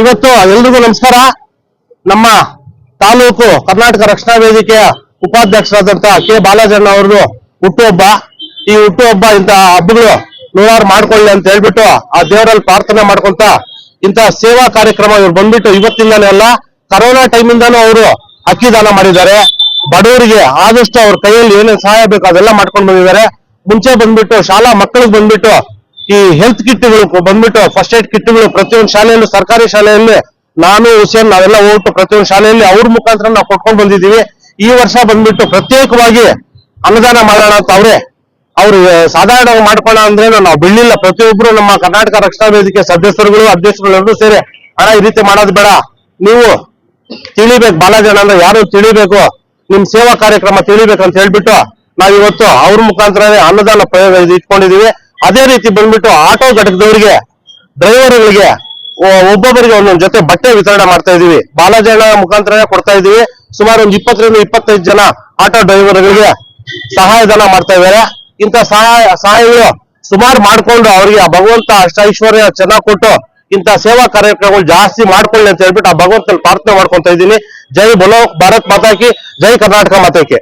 ಇವತ್ತು ಎಲ್ರಿಗೂ ನಮಸ್ಕಾರ. ನಮ್ಮ ತಾಲೂಕು ಕರ್ನಾಟಕ ರಕ್ಷಣಾ ವೇದಿಕೆಯ ಉಪಾಧ್ಯಕ್ಷರಾದಂತಹ ಕೆ. ಬಾಲಾಜಣ್ಣ ಅವ್ರದ್ದು ಹುಟ್ಟುಹಬ್ಬ. ಈ ಹುಟ್ಟುಹಬ್ಬ ಇಂತ ಹಬ್ಬಗಳು ನೂರಾರು ಮಾಡ್ಕೊಳ್ಳಿ ಅಂತ ಹೇಳ್ಬಿಟ್ಟು ಆ ದೇವರಲ್ಲಿ ಪ್ರಾರ್ಥನೆ ಮಾಡ್ಕೊಂತ ಇಂತಹ ಸೇವಾ ಕಾರ್ಯಕ್ರಮ ಇವ್ರು ಬಂದ್ಬಿಟ್ಟು ಇವತ್ತಿಂದಾನೇ ಅಲ್ಲ, ಕರೋನಾ ಟೈಮಿಂದಾನು ಅವರು ಅಕ್ಕಿ ದಾನ ಮಾಡಿದ್ದಾರೆ. ಬಡವರಿಗೆ ಆದಷ್ಟು ಅವ್ರ ಕೈಯಲ್ಲಿ ಏನೇನು ಸಹಾಯ ಬೇಕು ಅದೆಲ್ಲ ಮಾಡ್ಕೊಂಡು ಬಂದಿದ್ದಾರೆ. ಮುಂಚೆ ಬಂದ್ಬಿಟ್ಟು ಶಾಲಾ ಮಕ್ಕಳಿಗೆ ಬಂದ್ಬಿಟ್ಟು ಈ ಹೆಲ್ತ್ ಕಿಟ್ಗಳು ಬಂದ್ಬಿಟ್ಟು ಫಸ್ಟ್ ಏಡ್ ಕಿಟ್ಗಳು ಪ್ರತಿಯೊಂದು ಶಾಲೆಯಲ್ಲೂ, ಸರ್ಕಾರಿ ಶಾಲೆಯಲ್ಲಿ ನಾನು, ಹುಸೇನ್, ನಾವೆಲ್ಲ ಹೋಗ್ಬಿಟ್ಟು ಪ್ರತಿಯೊಂದು ಶಾಲೆಯಲ್ಲಿ ಅವ್ರ ಮುಖಾಂತರ ನಾವು ಕೊಟ್ಕೊಂಡು ಬಂದಿದ್ದೀವಿ. ಈ ವರ್ಷ ಬಂದ್ಬಿಟ್ಟು ಪ್ರತ್ಯೇಕವಾಗಿ ಅನುದಾನ ಮಾಡೋಣ ಅಂತ ಅವ್ರೆ. ಅವ್ರು ಸಾಧಾರಣವಾಗಿ ಮಾಡ್ಕೋಣ ಅಂದ್ರೆ ನಾವು ಬಿಡ್ಲಿಲ್ಲ. ಪ್ರತಿಯೊಬ್ರು ನಮ್ಮ ಕರ್ನಾಟಕ ರಕ್ಷಣಾ ವೇದಿಕೆ ಸದಸ್ಯರುಗಳು, ಅಧ್ಯಕ್ಷರುಗಳು ಎಲ್ಲರೂ ಸೇರಿ ಹಣ ಈ ರೀತಿ ಮಾಡೋದು ಬೇಡ. ನೀವು ತಿಳಿಬೇಕು ಬಾಲಾಜನ ಅಂದ್ರೆ ಯಾರು ತಿಳಿಬೇಕು? ನಿಮ್ ಸೇವಾ ಕಾರ್ಯಕ್ರಮ ತಿಳಿಬೇಕು ಅಂತ ಹೇಳ್ಬಿಟ್ಟು ನಾವಿವತ್ತು ಅವ್ರ ಮುಖಾಂತರ ಅನುದಾನ ಇಟ್ಕೊಂಡಿದೀವಿ ಅದೇ ರೀತಿ ಬಂದ್ಬಿಟ್ಟು ಆಟೋ ಘಟಕದವರಿಗೆ, ಡ್ರೈವರ್ಗಳಿಗೆ ಒಬ್ಬೊಬ್ಬರಿಗೆ ಒಂದೊಂದ್ ಜೊತೆ ಬಟ್ಟೆ ವಿತರಣೆ ಮಾಡ್ತಾ ಇದೀವಿ. ಬಾಲಾಜನ ಮುಖಾಂತರನೇ ಕೊಡ್ತಾ ಇದೀವಿ. ಸುಮಾರು ಒಂದು ಇಪ್ಪತ್ತರಿಂದ ಇಪ್ಪತ್ತೈದು ಜನ ಆಟೋ ಡ್ರೈವರ್ಗಳಿಗೆ ಸಹಾಯಧನ ಮಾಡ್ತಾ ಇದ್ದಾರೆ. ಇಂಥ ಸಹಾಯ ಸಹಾಯಗಳು ಸುಮಾರು ಮಾಡ್ಕೊಂಡು ಅವರಿಗೆ ಆ ಭಗವಂತ ಅಷ್ಟ ಐಶ್ವರ್ಯ ಚೆನ್ನಾಗಿ ಕೊಟ್ಟು ಇಂಥ ಸೇವಾ ಕಾರ್ಯಕ್ರಮಗಳು ಜಾಸ್ತಿ ಮಾಡ್ಕೊಳ್ಳಿ ಅಂತ ಹೇಳ್ಬಿಟ್ಟು ಆ ಭಗವಂತನ ಪ್ರಾರ್ಥನೆ ಮಾಡ್ಕೊಂತ ಇದ್ದೀನಿ ಜೈ ಬಲೋ ಭಾರತ್ ಮಾತಾಕಿ, ಜೈ ಕರ್ನಾಟಕ ಮಾತಾಕಿ.